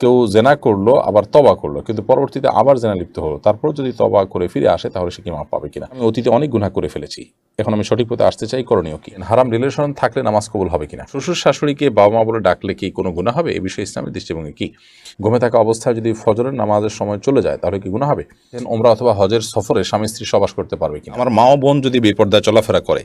কেউ জেনা করল, আবার তবা করল, কিন্তু পরবর্তীতে আবার জেনা লিপ্ত হলো। তারপর যদি তবা করে ফিরে আসে, তাহলে সে কি মাপ পাবে কিনা? আমি অতীতে অনেক গুনাহ করে ফেলেছি। এখন আমি সঠিক পথে আসতে চাই, করণীয় কি? হারাম রিলেশন থাকলে নামাজ কবুল হবে কিনা? শ্বশুর শাশুড়িকে বাবা মা বলে ডাকলে কি কোনো গুণা হবে? এ বিষয়ে ইসলামের দৃষ্টিভঙ্গি কি? ঘুমে থাকা অবস্থায় যদি ফজরের নামাজের সময় চলে যায়, তাহলে কি গুণা হবে? ওমরা অথবা হজের সফরে স্বামী স্ত্রী সবাস করতে পারবে কিনা? আমার মা বোন যদি বেপর্দায় চলাফেরা করে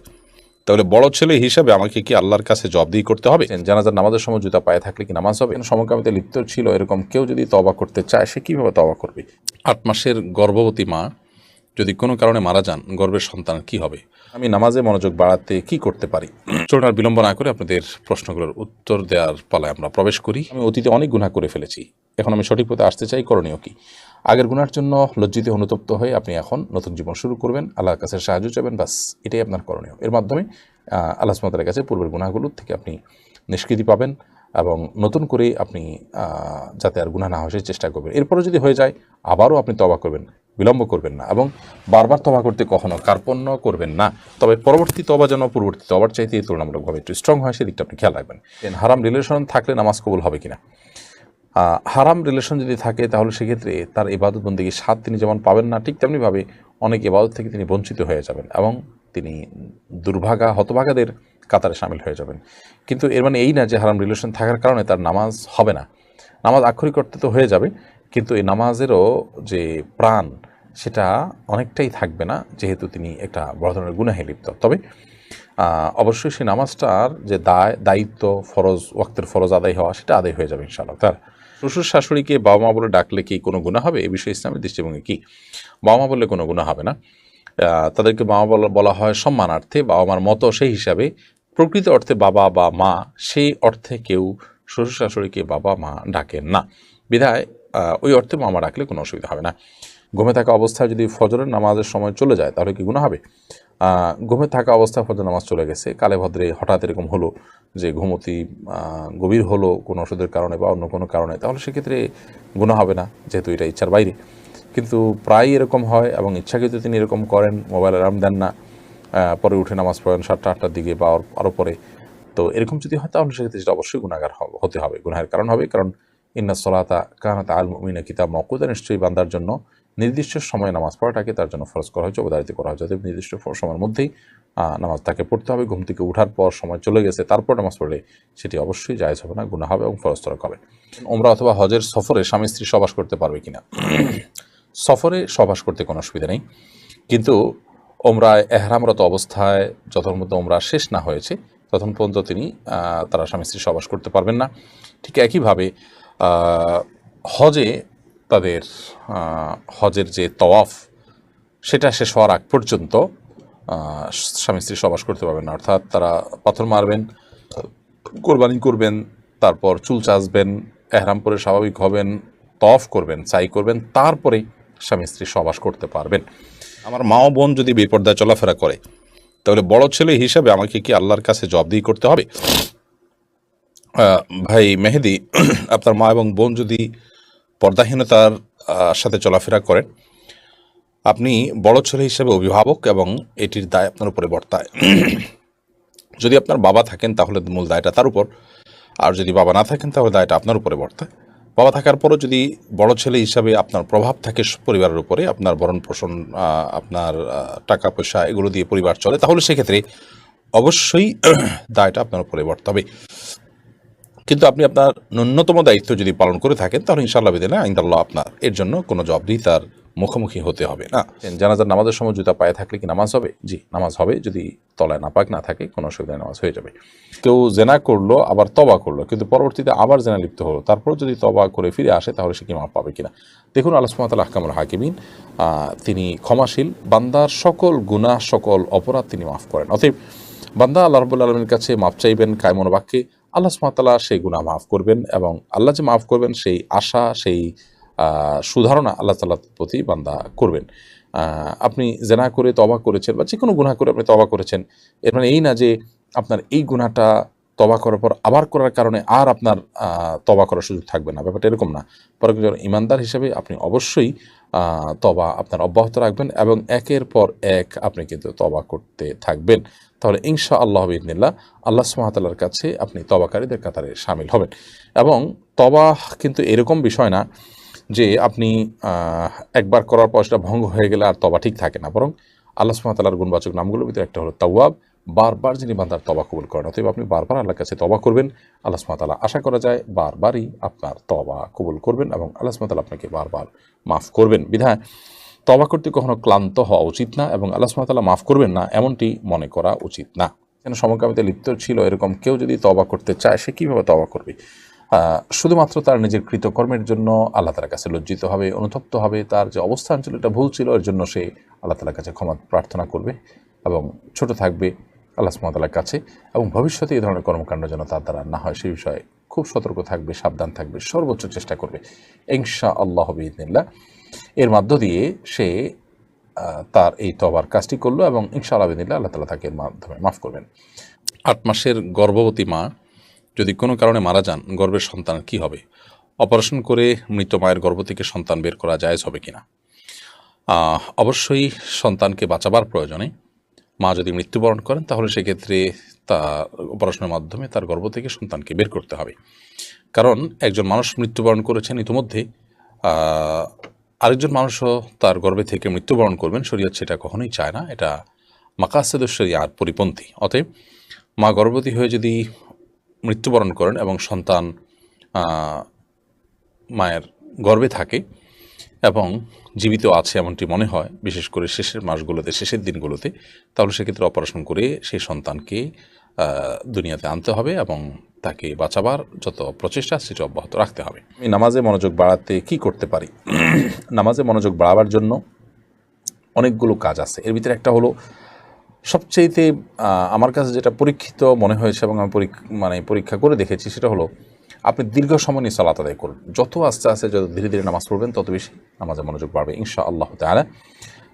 তাহলে বড় ছেলে হিসাবে আমাকে কি আল্লাহর কাছে জবাবদিহি করতে হবে? জানাজার নামাজের সময় জুতা পায়ে থাকলে কি নামাজ হবে? সমকামিতে লিপ্ত ছিল এরকম কেউ যদি তবা করতে চায় সে কীভাবে তবা করবে? আট মাসের গর্ভবতী মা যদি কোনো কারণে মারা যান গর্ভের সন্তান কি হবে? আমি নামাজে মনোযোগ বাড়াতে কি করতে পারি? চলুন আর বিলম্ব না করে আপনাদের প্রশ্নগুলোর উত্তর দেওয়ার পালায় আমরা প্রবেশ করি। আমি অতীতে অনেক গুনাহ করে ফেলেছি। এখন আমি সঠিক পথে আসতে চাই করণীয় কি? আগের গুনার জন্য লজ্জিত অনুতপ্ত হয়ে আপনি এখন নতুন জীবন শুরু করবেন। আল্লাহর কাছে সাহায্য চাইবেন, বাস এটাই আপনার করণীয়। এর মাধ্যমে আল্লাহ সুমতার কাছে পূর্বের গুনাহগুলোর থেকে আপনি নিষ্কৃতি পাবেন এবং নতুন করে আপনি যাতে আর গুনাহ না হয় চেষ্টা করবেন। এরপরে যদি হয়ে যায়, আবারও আপনি তবা করবেন, বিলম্ব করবেন না এবং বারবার তবা করতে কখনো কার্পণ্য করবেন না। তবে পরবর্তী তবা যেন পূর্ববর্তী তবার চাইতে তুলনামূলকভাবে একটু স্ট্রং হয়, সেদিকটা আপনি খেয়াল রাখবেন। হারাম রিলেশন থাকলে নামাজ কবুল হবে কিনা? হারাম রিলেশন যদি থাকে, তাহলে সেক্ষেত্রে তার ইবাদত বন্দীকে স্বাদ তিনি যেমন পাবেন না, ঠিক তেমনিভাবে অনেক ইবাদত থেকে তিনি বঞ্চিত হয়ে যাবেন এবং তিনি দুর্ভাগা, হতভাগাদের কাতারে সামিল হয়ে যাবেন। কিন্তু এর মানে এই না যে হারাম রিলেশন থাকার কারণে তার নামাজ হবে না। নামাজ আক্ষরিক করতে তো হয়ে যাবে, কিন্তু এই নামাজেরও যে প্রাণ, সেটা অনেকটাই থাকবে না, যেহেতু তিনি একটা বড় ধরনের গুনাহে লিপ্ত। তবে অবশ্যই সেই নামাজটার যে দায়, দায়িত্ব, ফরজ, ওয়াক্তের ফরজ আদায় হওয়া, সেটা আদায় হয়ে যাবে ইনশাআল্লাহ। তার শ্বশুর শাশুড়িকে বাবা মা বলে ডাকলে কি কোনো গুণা হবে? এ বিষয়ে ইসলামের দৃষ্টিভঙ্গি কি? বাবা মা বললে কোনো গুণা হবে না। তাদেরকে বাবা বলা বলা হয় সম্মানার্থে। বাবা মার মতো সেই হিসাবে প্রকৃত অর্থে বাবা বা মা, সেই অর্থে কেউ শ্বশুর শাশুড়িকে বাবা মা ডাকেন না। বিধায় ওই অর্থে মামা ডাকলে কোনো অসুবিধা হবে না। ঘুমে থাকা অবস্থায় যদি ফজরের নামাজের সময় চলে যায়, তাহলে কি গুণা হবে? ঘুমে থাকা অবস্থায় ফজর নামাজ চলে গেছে। কালে ভদ্রে হঠাৎ এরকম হলো যে ঘুমতি গভীর হলো কোনো ওষুধের কারণে বা অন্য কোনো কারণে, তাহলে সেক্ষেত্রে গুণা হবে না, যেহেতু এটা ইচ্ছার বাইরে। কিন্তু প্রায় এরকম হয় এবং ইচ্ছাকৃত তিনি এরকম করেন, মোবাইল অ্যালার্ম দেন না পরে উঠে নামাজ পড়েন সাতটা, আটটার দিকে বা আরও- পরে। তো এরকম যদি হয়, তাহলে সেক্ষেত্রে সেটা অবশ্যই গুণাগার হতে হবে। গুনাহের কারণ হবে, কারণ ইন্না সলাতা কানাত আল মুমিনা কিতাব মকুদা নিশ্চয়ই বান্দার জন্য নির্দিষ্ট সময়ে নামাজ পড়াটাকে তার জন্য ফরজ করা হয়েছে, অবধারিত করা হয়েছে। অতএব নির্দিষ্ট সময়ের মধ্যেই নামাজ তাকে পড়তে হবে। ঘুম থেকে ওঠার পর সময় চলে গেছে, তারপর নামাজ পড়লে সেটি অবশ্যই জায়জ হবে না গুণা হবে এবং ফরস্তরক হবে। ওমরা অথবা হজের সফরে স্বামী স্ত্রী সবাস করতে পারবে কিনা? সফরে সবাস করতে কোনো অসুবিধা নেই। কিন্তু ওমরায় এহরামরত অবস্থায় যতক্ষণ মতো ওমরা শেষ না হয়েছে, ততক্ষণ পর্যন্ত তিনি তারা স্বামী স্ত্রী সবাস করতে পারবেন না। ঠিক একইভাবে হজে তাদের হজের যে তওয়াফ, সেটা শেষ হওয়ার আগ পর্যন্ত স্বামী স্ত্রী সবাস করতে পারবেন না। অর্থাৎ তারা পাথর মারবেন, কোরবানি করবেন, তারপর চুল চাচবেন, এহরাম পরে স্বাভাবিক হবেন তফ করবেন চাই করবেন, তারপরে স্বামী স্ত্রী সবাস করতে পারবেন। আমার মা বোন যদি বেপর্দায় চলাফেরা করে, তাহলে বড় ছেলে হিসাবে আমাকে কি আল্লাহর কাছে জবাবদিহি করতে হবে? ভাই মেহেদি, আপনার মা এবং বোন যদি পর্দাহীনতার সাথে চলাফেরা করেন। আপনি বড় ছেলে হিসেবে অভিভাবক এবং এটির দায় আপনার উপরে বর্তায়। যদি আপনার বাবা থাকেন, তাহলে মূল দায়টা তার উপর। আর যদি বাবা না থাকেন, তাহলে দায়টা আপনার উপরে বর্তায়। বাবা থাকার পরও যদি বড় ছেলে হিসাবে আপনার প্রভাব থাকে পরিবারের উপরে, আপনার ভরণ পোষণ আপনার টাকা পয়সা এগুলো দিয়ে পরিবার চলে, তাহলে সেক্ষেত্রে অবশ্যই দায়টা আপনার উপরে বর্তাবে। কিন্তু আপনি আপনার ন্যূনতম দায়িত্ব যদি পালন করে থাকেন তাহলে ইনশাআল্লাহ বিদিনে আইন্দাল্লাহ আপনার এর জন্য কোনো জবাবদিহি তার মুখোমুখি হতে হবে না। জানাজার নামাজের সময় জুতা পায়ে থাকলে কি নামাজ হবে? জি নামাজ হবে। যদি তলায় নাপাক না থাকে কোনো অসুবিধা নেই, নামাজ হয়ে যাবে। কেউ জেনা করল আবার তবা করল কিন্তু পরবর্তীতে আবার জেনা লিপ্ত হলো। তারপর যদি তবা করে ফিরে আসে তাহলে সে কি মাপ পাবে কিনা? দেখুন আল্লাহ সুমাতাল আহকামুল হাকিমিন তিনি ক্ষমাশীল বান্দার সকল গুনাহ সকল অপরাধ তিনি মাফ করেন। অতএব বান্দা আল্লাহ রবুল্লা আলমীর কাছে মাপ চাইবেন কায়মন বাক্যে আল্লাহ সুমাতালা সেই গুণা মাফ করবেন এবং আল্লাহ যে মাফ করবেন সেই আশা, সেই সুধারণা আল্লাহ তাল্লা প্রতি বান্দা করবেন। আপনি জেনা করে তবা করেছেন বা যে কোনো গুণা করে আপনি তবা করেছেন, এর মানে এই না যে আপনার এই গুনাহটা তবা করার পর আবার করার কারণে আর আপনার তবা করার সুযোগ থাকবে না। ব্যাপারটা এরকম না। পরে ইমানদার হিসেবে আপনি অবশ্যই তবা আপনার অব্যাহত রাখবেন এবং একের পর এক আপনি কিন্তু তবা করতে থাকবেন। তাহলে ইনশা আল্লাহ ইবনিল্লাহ আল্লাহ সুমাতাল্লার কাছে আপনি তবাকারীদের কাতারে সামিল হবেন। এবং তবা কিন্তু এরকম বিষয় না যে আপনি একবার করার পর সেটা ভঙ্গ হয়ে গেলে আর তবা ঠিক থাকে না। বরং আল্লাহ সুমতালার গুণবাচক নামগুলোর ভিতরে একটা হলো তাওয়াব বারবার যিনি বান্দার তবা কবুল করেন, অতএব আপনি বারবার আল্লাহর কাছে তবা করবেন। আল্লাহ সুমতালা আশা করা যায় বারবারই আপনার তবা কবুল করবেন এবং আল্লাহ সুমতালা আপনাকে বারবার মাফ করবেন। বিধায় তবা করতে কখনো ক্লান্ত হওয়া উচিত না এবং আল্লাহ সুমতালা মাফ করবেন না, এমনটি মনে করা উচিত না। যেন সমকামিতে লিপ্ত ছিল এরকম কেউ যদি তবা করতে চায়, সে কীভাবে তবা করবে? শুধুমাত্র তার নিজের কৃতকর্মের জন্য আল্লাহ তালার কাছে লজ্জিত হবে, অনুতপ্ত হবে, তার যে অবস্থান ছিল, এটা ভুল ছিল, এর জন্য সে আল্লাহ তালার কাছে ক্ষমা প্রার্থনা করবে এবং ছোট থাকবে। আল্লাহ সুমতালার কাছে এবং ভবিষ্যতে এই ধরনের কর্মকাণ্ড যেন তার দ্বারা না হয়, সেই বিষয়ে খুব সতর্ক থাকবে, সাবধান থাকবে, সর্বোচ্চ চেষ্টা করবে। ইনশা আল্লাহ বিদিনিল্লা এর মধ্য দিয়ে সে তার এই তবার কাজটি করল এবং ইনশাআল্লাহ বিদিনিল্লা আল্লাহ তালা তাকে এর মাধ্যমে মাফ করবেন। আট মাসের গর্ভবতী মা যদি কোনো কারণে মারা যান, গর্ভের সন্তান কি হবে? অপারেশন করে মৃত মায়ের গর্ভ থেকে সন্তান বের করা জায়েজ হবে কিনা? অবশ্যই সন্তানকে বাঁচাবার প্রয়োজনে মা যদি মৃত্যুবরণ করেন, তাহলে সেক্ষেত্রে তা অপারেশনের মাধ্যমে তার গর্ভ থেকে সন্তানকে বের করতে হবে। কারণ একজন মানুষ মৃত্যুবরণ করেছেন ইতিমধ্যে আরেকজন মানুষও তার গর্ভে থেকে মৃত্যুবরণ করবেন, শরীয়ত সেটা কখনোই চায় না। এটা মাকাসেদশ্বরী আর পরিপন্থী। অতএব মা গর্ভবতী হয়ে যদি মৃত্যুবরণ করেন এবং সন্তান মায়ের গর্ভে থাকে এবং জীবিত আছে এমনটি মনে হয়, বিশেষ করে শেষের মাসগুলোতে, শেষের দিনগুলোতে, তাহলে সেক্ষেত্রে অপারেশন করে সেই সন্তানকে দুনিয়াতে আনতে হবে এবং তাকে বাঁচাবার যত প্রচেষ্টা সেটা অব্যাহত রাখতে হবে। আমি নামাজে মনোযোগ বাড়াতে কি করতে পারি? নামাজে মনোযোগ বাড়াবার জন্য অনেকগুলো কাজ আছে। এর ভিতরে একটা হলো সবচেয়েতে আমার কাছে যেটা পরীক্ষিত মনে হয়েছে এবং আমি মানে পরীক্ষা করে দেখেছি সেটা হলো আপনি দীর্ঘ সময় নিয়ে সালাত আদায় করুন। যত আস্তে আস্তে যত ধীরে ধীরে নামাজ পড়বেন, তত বেশি নামাজে মনোযোগ বাড়বে ইনশা আল্লাহ তাআলা।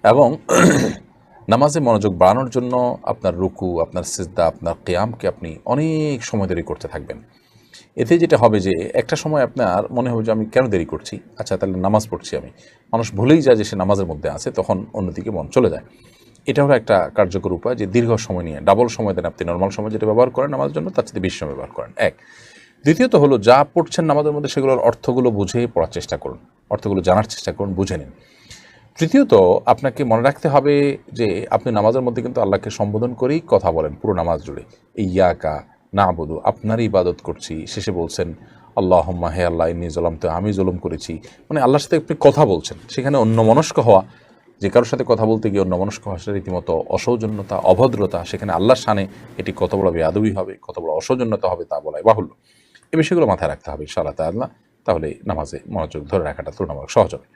এবং নামাজে মনোযোগ বাড়ানোর জন্য আপনার রুকু, আপনার সিজদা, আপনার কেয়ামকে আপনি অনেক সময় দেরি করতে থাকবেন। এতে যেটা হবে যে, একটা সময় আপনার মনে হবে যে, আমি কেন দেরি করছি? আচ্ছা তাহলে নামাজ পড়ছি আমি। মানুষ ভুলেই যায় যে, সে নামাজের মধ্যে আছে, তখন অন্যদিকে মন চলে যায়। এটা হলো একটা কার্যকর উপায় যে, দীর্ঘ সময় নিয়ে ডাবল সময় দেন আপনি নর্মাল সময় যেটা ব্যবহার করেন নামাজের জন্য, তার চেয়ে বেশি সময় ব্যবহার করেন। এক দ্বিতীয়ত হলো, যা পড়ছেন নামাজের মধ্যে সেগুলোর অর্থগুলো বুঝে পড়ার চেষ্টা করুন, অর্থগুলো জানার চেষ্টা করুন, বুঝে নিন। তৃতীয়ত, আপনাকে মনে রাখতে হবে যে আপনি নামাজের মধ্যে কিন্তু আল্লাহকে সম্বোধন করেই কথা বলেন, পুরো নামাজ জুড়ে। এই ইয়াকা না বধু আপনারই ইবাদত করছি। শেষে বলছেন আল্লাহ হে আল্লাহ, ইন্নি জলাম তো আমি জুলুম করেছি। মানে আল্লাহর সাথে আপনি কথা বলছেন, সেখানে অন্যমনস্ক হওয়া, যে কারোর সাথে কথা বলতে গিয়ে অন্যমনস্ক হওয়া, সেটা রীতিমতো অসৌজন্যতা, অভদ্রতা, সেখানে আল্লাহর সানে এটি কত বড় বেয়াদবি হবে, কত বড় অসৌজন্যতা হবে তা বলাই বাহুল্য। এই বিষয়গুলো মাথায় রাখতে হবে ইনশাআল্লাহ তাহলে নামাজে মনোযোগ ধরে রাখাটা তুলনামূলক সহজ হবে।